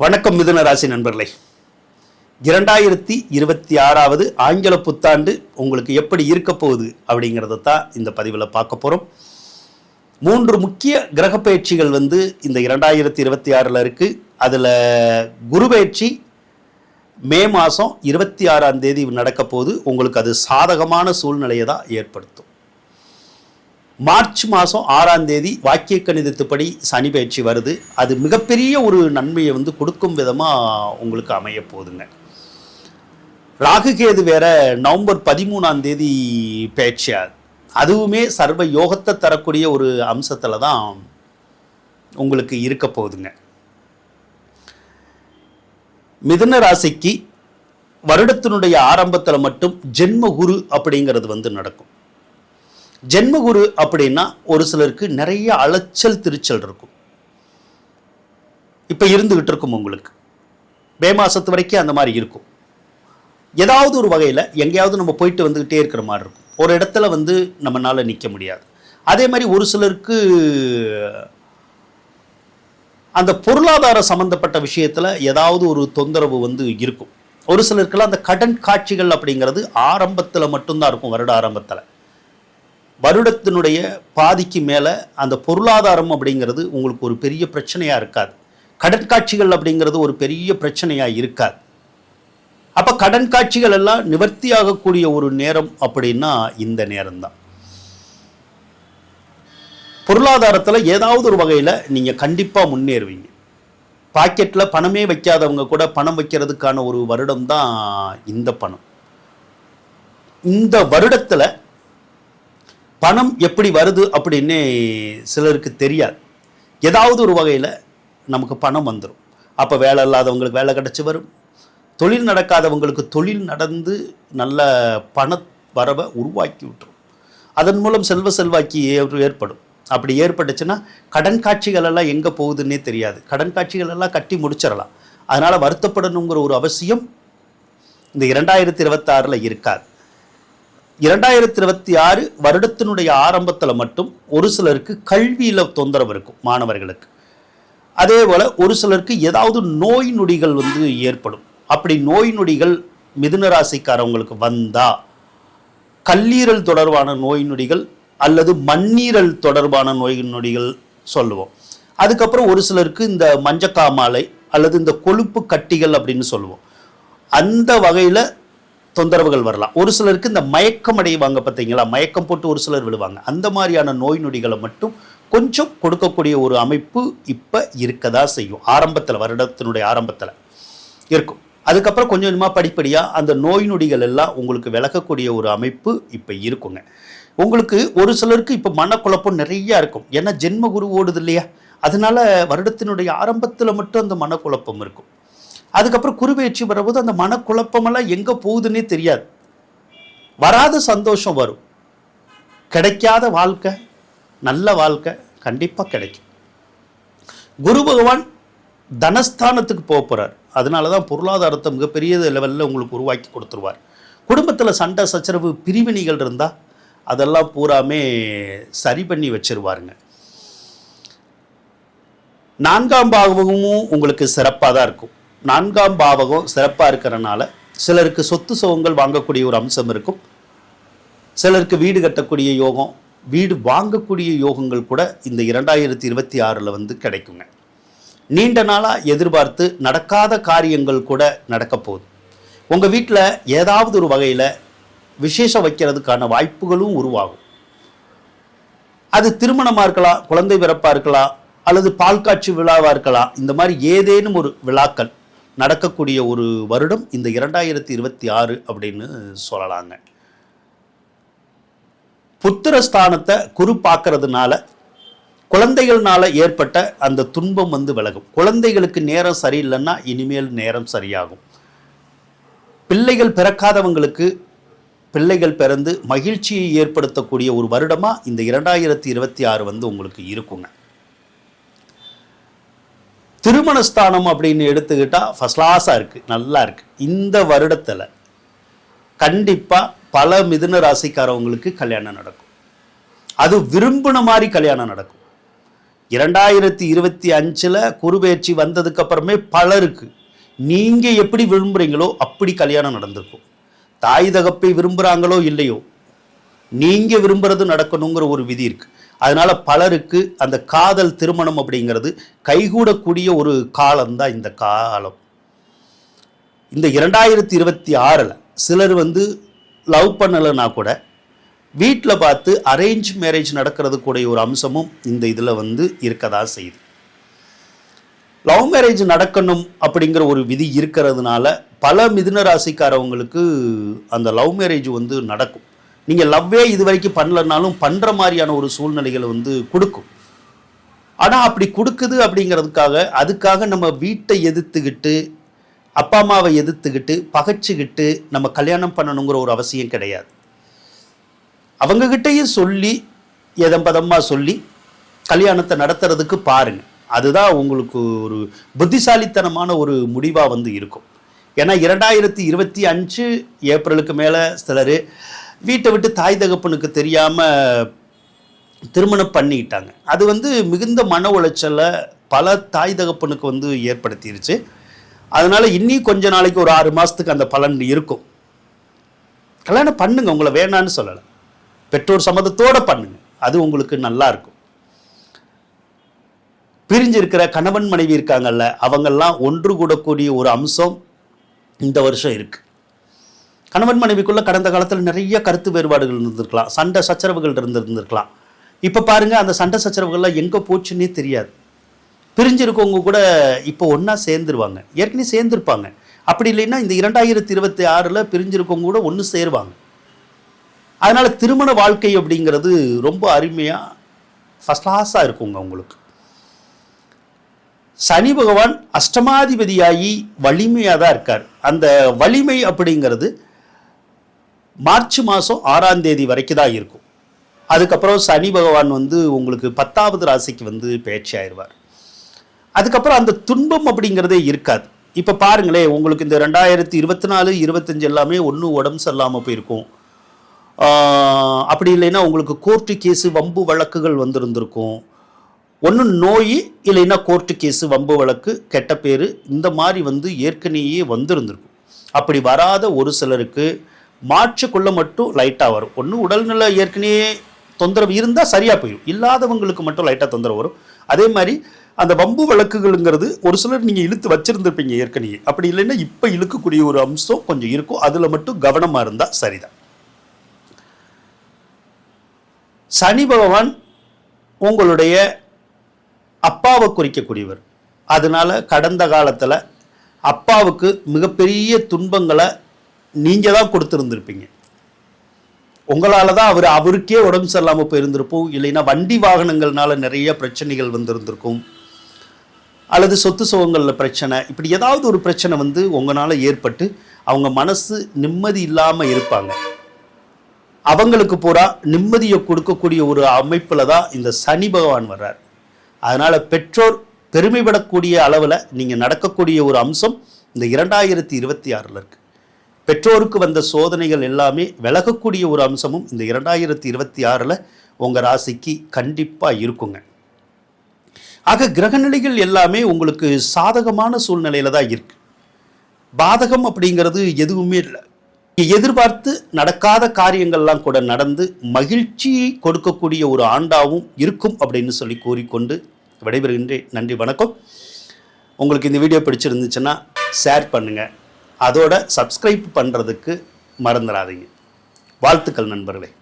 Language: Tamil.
வணக்கம் மிதுன ராசி நண்பர்களே. இரண்டாயிரத்தி இருபத்தி ஆறாவது ஆங்கில புத்தாண்டு உங்களுக்கு எப்படி இருக்க போகுது அப்படிங்கிறத தான் இந்த பதிவில் பார்க்க போகிறோம் மூன்று முக்கிய கிரக பயிற்சிகள் வந்து இந்த இரண்டாயிரத்தி இருபத்தி ஆறில் இருக்குது அதில் குரு பயிற்சி மே மாதம் இருபத்தி ஆறாம் தேதி நடக்க போகுது. உங்களுக்கு அது சாதகமான சூழ்நிலையை தான் ஏற்படுத்தும். மார்ச் மாதம் ஆறாம் தேதி வாக்கிய கணிதத்துப்படி சனி பயிற்சி வருது. அது மிகப்பெரிய ஒரு நன்மையை வந்து கொடுக்கும் விதமாக உங்களுக்கு அமைய போகுதுங்க. ராகுகேது வேற நவம்பர் பதிமூணாம் தேதி பயிற்சியாது அதுவுமே சர்வ யோகத்தை தரக்கூடிய ஒரு அம்சத்தில் தான் உங்களுக்கு இருக்க போகுதுங்க. மிதுன ராசிக்கு வருடத்தினுடைய ஆரம்பத்தில் மட்டும் ஜென்ம குரு அப்படிங்கிறது வந்து நடக்கும். ஜென்மகுரு அப்படின்னா ஒரு சிலருக்கு நிறைய அலைச்சல் திருச்சல் இருக்கும். இப்போ இருந்துகிட்டு இருக்கும் உங்களுக்கு. மே மாதத்து வரைக்கும் அந்த மாதிரி இருக்கும். ஏதாவது ஒரு வகையில் எங்கேயாவது நம்ம போயிட்டு வந்துக்கிட்டே இருக்கிற மாதிரி இருக்கும். ஒரு இடத்துல வந்து நம்மளால் நிற்க முடியாது. அதே மாதிரி ஒரு சிலருக்கு அந்த பொருளாதார சம்மந்தப்பட்ட விஷயத்தில் ஏதாவது ஒரு தொந்தரவு வந்து இருக்கும். ஒரு சிலருக்கெல்லாம் அந்த கடன் காட்சிகள் அப்படிங்கிறது ஆரம்பத்தில் மட்டும்தான் இருக்கும் வருட ஆரம்பத்தில். வருடத்தினுடைய பாதிக்கு மேலே அந்த பொருளாதாரம் அப்படிங்கிறது உங்களுக்கு ஒரு பெரிய பிரச்சனையாக இருக்காது. கடற்காட்சிகள் அப்படிங்கிறது ஒரு பெரிய பிரச்சனையாக இருக்காது. அப்போ கடன் காட்சிகள் எல்லாம் நிவர்த்தியாகக்கூடிய ஒரு நேரம் அப்படின்னா இந்த நேரம்தான். பொருளாதாரத்தில் ஏதாவது ஒரு வகையில் நீங்கள் கண்டிப்பாக முன்னேறுவீங்க. பாக்கெட்டில் பணமே வைக்காதவங்க கூட பணம் வைக்கிறதுக்கான ஒரு வருடம் தான் இந்த பணம். இந்த வருடத்தில் பணம் எப்படி வருது அப்படின்னு சிலருக்கு தெரியாது. ஏதாவது ஒரு வகையில் நமக்கு பணம் வந்துடும் அப்போ வேலை இல்லாதவங்களுக்கு வேலை கிடச்சி வரும். தொழில் நடக்காதவங்களுக்கு தொழில் நடந்து நல்ல பண வரவை உருவாக்கி விட்டுரும். அதன் மூலம் செல்வ செல்வாக்கி ஏற்படும். அப்படி ஏற்பட்டுச்சுன்னா கடன் காட்சிகளெல்லாம் எங்கே போகுதுன்னே தெரியாது. கடன் காட்சிகளெல்லாம் கட்டி முடிச்சிடலாம். அதனால் வருத்தப்படணுங்கிற ஒரு அவசியம் இந்த இரண்டாயிரத்தி இருபத்தாறில் இருக்காது. இரண்டாயிரத்தி இருபத்தி ஆறு வருடத்தினுடைய ஆரம்பத்தில் மட்டும் ஒரு சிலருக்கு கல்வியில் தொந்தரவு இருக்கும் மாணவர்களுக்கு. அதே போல் ஒரு சிலருக்கு ஏதாவது நோய் நொடிகள் வந்து ஏற்படும். அப்படி நோய் நொடிகள் மிதுன ராசிக்காரவங்களுக்கு வந்தா கல்லீரல் தொடர்பான நோய் நொடிகள் அல்லது மண்ணீரல் தொடர்பான நோய் நொடிகள் சொல்லுவோம். அதுக்கப்புறம் ஒரு சிலருக்கு இந்த மஞ்சக்காமாலை அல்லது இந்த கொழுப்பு கட்டிகள் அப்படின்னு சொல்லுவோம். அந்த வகையில் தொந்தரவுகள் வரலாம். ஒரு சிலருக்கு இந்த மயக்கம் அடைவாங்க பார்த்தீங்களா மயக்கம் போட்டு ஒரு சிலர் விழுவாங்க. அந்த மாதிரியான நோய் நொடிகளை மட்டும் கொஞ்சம் கொடுக்கக்கூடிய ஒரு அமைப்பு இப்போ இருக்கதா செய்யும். ஆரம்பத்தில் வருடத்தினுடைய ஆரம்பத்தில் இருக்கும். அதுக்கப்புறம் கொஞ்சம் கொஞ்சமாக படிப்படியாக அந்த நோய் நொடிகள் எல்லாம் உங்களுக்கு விலகக்கூடிய ஒரு அமைப்பு இப்போ இருக்குங்க. உங்களுக்கு ஒரு சிலருக்கு இப்போ மனக்குழப்பம் நிறையா இருக்கும். ஏன்னா ஜென்ம குரு ஓடுது இல்லையா? அதனால வருடத்தினுடைய ஆரம்பத்தில் மட்டும் அந்த மனக்குழப்பம் இருக்கும். அதுக்கப்புறம் குருவேற்றி வரும்போது அந்த மனக்குழப்பமெல்லாம் எங்கே போகுதுன்னே தெரியாது. வராத சந்தோஷம் வரும். கிடைக்காத வாழ்க்கை நல்ல வாழ்க்கை கண்டிப்பாக கிடைக்கும். குரு பகவான் தனஸ்தானத்துக்கு போக போகிறார் அதனால தான் பொருளாதாரத்தை மிகப்பெரிய லெவலில் உங்களுக்கு உருவாக்கி கொடுத்துருவார். குடும்பத்தில் சண்டை சச்சரவு பிரிவினைகள் இருந்தால் அதெல்லாம் பூராமே சரி பண்ணி வச்சிருவாருங்க. நான்காம் பாகமும் உங்களுக்கு சிறப்பாக தான் இருக்கும். நான்காம் பாவகம் சிறப்பாக இருக்கிறனால சிலருக்கு சொத்து சுகங்கள் வாங்கக்கூடிய ஒரு அம்சம் இருக்கும். சிலருக்கு வீடு கட்டக்கூடிய யோகம் வீடு வாங்கக்கூடிய யோகங்கள் கூட இந்த இரண்டாயிரத்தி இருபத்தி ஆறில் வந்து கிடைக்குங்க. நீண்ட நாளாக எதிர்பார்த்து நடக்காத காரியங்கள் கூட நடக்க போகுது. உங்கள் வீட்டில் ஏதாவது ஒரு வகையில் விசேஷம் வைக்கிறதுக்கான வாய்ப்புகளும் உருவாகும். அது திருமணமாக இருக்கலாம் குழந்தை பிறப்பாக இருக்கலாம் அல்லது பால் காட்சி விழாவாக இருக்கலாம் இந்த மாதிரி ஏதேனும் ஒரு விழாக்கள் நடக்கக்கூடிய ஒரு வருடம் இந்த இரண்டாயிரத்தி இருபத்தி ஆறு அப்படின்னு சொல்லலாங்க. புத்திரஸ்தானத்தை குரு பார்க்கறதுனால குழந்தைகள்னால ஏற்பட்ட அந்த துன்பம் வந்து விலகும். குழந்தைகளுக்கு நேரம் சரியில்லைன்னா இனிமேல் நேரம் சரியாகும். பிள்ளைகள் பிறக்காதவங்களுக்கு பிள்ளைகள் பிறந்து மகிழ்ச்சியை ஏற்படுத்தக்கூடிய ஒரு வருடமாக இந்த இரண்டாயிரத்தி இருபத்தி ஆறு வந்து உங்களுக்கு இருக்குங்க. திருமணஸ்தானம் அப்படின்னு எடுத்துக்கிட்டால் ஃபஸ்ட் கிளாஸாக இருக்குது நல்லா இருக்குது இந்த வருடத்தில் கண்டிப்பாக பல மிதுன ராசிக்காரவங்களுக்கு கல்யாணம் நடக்கும். அது விரும்பின மாதிரி கல்யாணம் நடக்கும். இரண்டாயிரத்தி இருபத்தி அஞ்சில் குருபெயர்ச்சி வந்ததுக்கு அப்புறமே பலருக்கு நீங்கள் எப்படி விரும்புகிறீங்களோ அப்படி கல்யாணம் நடந்திருக்கும். தாய் தகப்பை விரும்புகிறாங்களோ இல்லையோ நீங்கள் விரும்புறது நடக்கணுங்கிற ஒரு விதி இருக்குது அதனால் பலருக்கு அந்த காதல் திருமணம் அப்படிங்கிறது கைகூடக்கூடிய ஒரு காலம்தான் இந்த காலம். இந்த இரண்டாயிரத்தி இருபத்தி ஆறில் சிலர் வந்து லவ் பண்ணலைன்னா கூட வீட்டில் பார்த்து அரேஞ்ச் மேரேஜ் நடக்கிறது கூடிய ஒரு அம்சமும் இந்த இதில் வந்து இருக்கதா செய்யுது லவ் மேரேஜ் நடக்கணும் அப்படிங்கிற ஒரு விதி இருக்கிறதுனால பல மிதுன ராசிக்காரவங்களுக்கு அந்த லவ் மேரேஜ் வந்து நடக்கும். நீங்கள் லவ்வே இது வரைக்கும் பண்ணலனாலும் பண்ணுற மாதிரியான ஒரு சூழ்நிலைகளை வந்து கொடுக்கும். ஆனால் அப்படி கொடுக்குது அப்படிங்கிறதுக்காக அதுக்காக நம்ம வீட்டை எதிர்த்துக்கிட்டு அப்பா அம்மாவை எதிர்த்துக்கிட்டு பகைச்சிக்கிட்டு நம்ம கல்யாணம் பண்ணணுங்கிற ஒரு அவசியம் கிடையாது. அவங்கக்கிட்டையும் சொல்லி எதம்பதமாக சொல்லி கல்யாணத்தை நடத்துறதுக்கு பாருங்க. அதுதான் உங்களுக்கு ஒரு புத்திசாலித்தனமான ஒரு முடிவாக வந்து இருக்கும். ஏன்னா இரண்டாயிரத்தி இருபத்தி அஞ்சு ஏப்ரலுக்கு மேலே சிலர் வீட்டை விட்டு தாய் தகப்பனுக்கு தெரியாமல் திருமணம் பண்ணிக்கிட்டாங்க. அது வந்து மிகுந்த மன உளைச்சலை பல தாய் தகப்பனுக்கு வந்து ஏற்படுத்திருச்சு. அதனால் இன்னி கொஞ்ச நாளைக்கு ஒரு ஆறு மாதத்துக்கு அந்த பலன் இருக்கும். கல்யாணம் பண்ணுங்க உங்களை வேணான்னு சொல்லலை. பெற்றோர் சம்மதத்தோடு பண்ணுங்க. அது உங்களுக்கு நல்லா இருக்கும். பிரிஞ்சிருக்கிற கணவன் மனைவி இருக்காங்கல்ல அவங்கெல்லாம் ஒன்று கூடக்கூடிய ஒரு அம்சம் இந்த வருஷம் இருக்குது கணவன் மனைவிக்குள்ள கடந்த காலத்தில் நிறைய கருத்து வேறுபாடுகள் இருந்திருக்கலாம். சண்டை சச்சரவுகள் இருந்திருந்திருக்கலாம். இப்போ பாருங்கள் அந்த சண்டை சச்சரவுகள்லாம் எங்கே போச்சுன்னே தெரியாது. பிரிஞ்சிருக்கவங்க கூட இப்போ ஒன்றா சேர்ந்துருவாங்க. ஏற்கனவே சேர்ந்துருப்பாங்க. அப்படி இல்லைன்னா இந்த இரண்டாயிரத்தி இருபத்தி ஆறில் பிரிஞ்சிருக்கவங்க கூட ஒன்று சேருவாங்க. அதனால் திருமண வாழ்க்கை அப்படிங்கிறது ரொம்ப அருமையாக ஃபஸ்ட் கிளாஸாக இருக்குங்க உங்களுக்கு சனி பகவான் அஷ்டமாதிபதியாகி வலிமையாக தான் இருக்கார். அந்த வலிமை அப்படிங்கிறது மார்ச் மாதம் ஆறாம் தேதி வரைக்கும் தான் இருக்கும். அதுக்கப்புறம் சனி பகவான் வந்து உங்களுக்கு பத்தாவது ராசிக்கு வந்து பயிற்சி ஆயிடுவார். அதுக்கப்புறம் அந்த துன்பம் அப்படிங்கிறதே இருக்காது. இப்போ பாருங்களேன் உங்களுக்கு இந்த ரெண்டாயிரத்தி இருபத்தி நாலு இருபத்தஞ்சு எல்லாமே ஒன்றும் உடம்பு சரியில்லாமல் போயிருக்கும். அப்படி இல்லைன்னா உங்களுக்கு கோர்ட்டு கேஸு வம்பு வழக்குகள் வந்திருந்திருக்கும். ஒன்று நோய் இல்லைன்னா கோர்ட்டு கேஸு வம்பு வழக்கு கெட்ட பேர் இந்த மாதிரி வந்து ஏற்கனவே வந்திருந்திருக்கும். அப்படி வராத ஒரு சிலருக்கு மாற்றுக்குள்ள மட்டும் லைட்டாக வரும். ஒன்று உடல்நிலை ஏற்கனவே தொந்தரவு இருந்தால் சரியாக போயிடும். இல்லாதவங்களுக்கு மட்டும் லைட்டாக தொந்தரவு வரும். அதே மாதிரி அந்த வம்பு வழக்குகள்ங்கிறது ஒரு சிலர் நீங்கள் இழுத்து வச்சுருந்துருப்பீங்க ஏற்கனவே. அப்படி இல்லைன்னா இப்போ இழுக்கக்கூடிய ஒரு அம்சம் கொஞ்சம் இருக்கும். அதில் மட்டும் கவனமாக இருந்தால் சரிதான். சனி பகவான் உங்களுடைய அப்பாவை குறிக்கக்கூடியவர். அதனால கடந்த காலத்தில் அப்பாவுக்கு மிகப்பெரிய துன்பங்களை நீங்கள் தான் கொடுத்துருந்துருப்பீங்க. உங்களால் தான் அவர் அவருக்கே உடம்பு சரியில்லாமல் போயிருந்திருப்போம். இல்லைன்னா வண்டி வாகனங்கள்னால நிறைய பிரச்சனைகள் வந்திருந்திருக்கும். அல்லது சொத்து சுகங்களில் பிரச்சனை. இப்படி ஏதாவது ஒரு பிரச்சனை வந்து உங்களால் ஏற்பட்டு அவங்க மனசு நிம்மதி இல்லாமல் இருப்பாங்க. அவங்களுக்கு பூரா நிம்மதியை கொடுக்கக்கூடிய ஒரு அமைப்பில் தான் இந்த சனி பகவான் வர்றார். அதனால் பெற்றோர் பெருமைப்படக்கூடிய அளவில் நீங்கள் நடக்கக்கூடிய ஒரு அம்சம் இந்த இரண்டாயிரத்தி இருபத்தி ஆறில் இருக்குது பெற்றோருக்கு வந்த சோதனைகள் எல்லாமே விலகக்கூடிய ஒரு அம்சமும் இந்த இரண்டாயிரத்தி இருபத்தி ஆறில் உங்கள் ராசிக்கு கண்டிப்பாக இருக்குங்க. ஆக கிரகநிலைகள் எல்லாமே உங்களுக்கு சாதகமான சூழ்நிலையில தான் இருக்கு. பாதகம் அப்படிங்கிறது எதுவுமே இல்லை. எதிர்பார்த்து நடக்காத காரியங்கள்லாம் கூட நடந்து மகிழ்ச்சியை கொடுக்கக்கூடிய ஒரு ஆண்டாவும் இருக்கும் அப்படின்னு சொல்லி கூறிக்கொண்டு விடைபெறுகின்றேன். நன்றி வணக்கம். உங்களுக்கு இந்த வீடியோ பிடிச்சிருந்துச்சுன்னா ஷேர் பண்ணுங்கள் அதோட சப்ஸ்கிரைப் பண்ணுறதுக்கு மறந்துடாதீங்க. வாழ்த்துக்கள் நண்பர்களே.